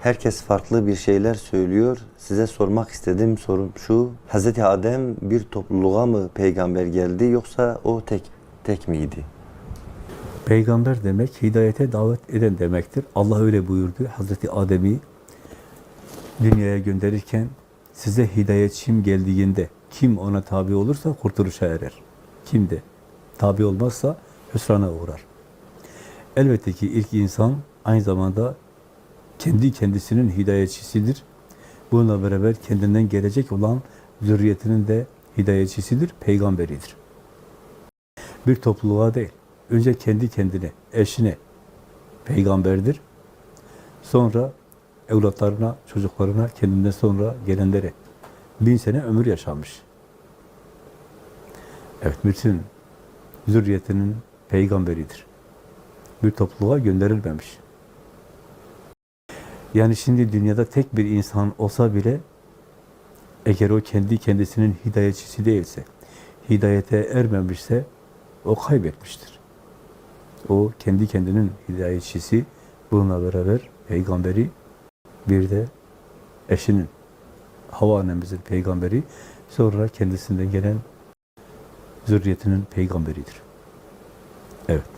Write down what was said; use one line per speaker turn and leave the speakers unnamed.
Herkes farklı bir şeyler söylüyor. Size sormak istediğim sorum şu. Hz. Adem bir topluluğa mı peygamber geldi yoksa o tek tek miydi?
Peygamber demek hidayete davet eden demektir. Allah öyle buyurdu. Hazreti Adem'i dünyaya gönderirken size hidayet kim geldiğinde kim ona tabi olursa kurtuluşa erer. Kim de tabi olmazsa hüsrana uğrar. Elbette ki ilk insan aynı zamanda kendi kendisinin hidayetçisidir. Bununla beraber kendinden gelecek olan zürriyetinin de hidayetçisidir, peygamberidir. Bir topluluğa değil, önce kendi kendine, eşine peygamberdir. Sonra evlatlarına, çocuklarına, kendinden sonra gelenlere bin sene ömür yaşamış. Evet, bütün zürriyetinin peygamberidir. Bir topluluğa gönderilmemiş. Yani şimdi dünyada tek bir insan olsa bile eğer o kendi kendisinin hidayetçisi değilse, hidayete ermemişse o kaybetmiştir. O kendi kendinin hidayetçisi, bununla beraber peygamberi, bir de eşinin, Hava annemizin peygamberi, sonra kendisinden gelen zürriyetinin peygamberidir. Evet.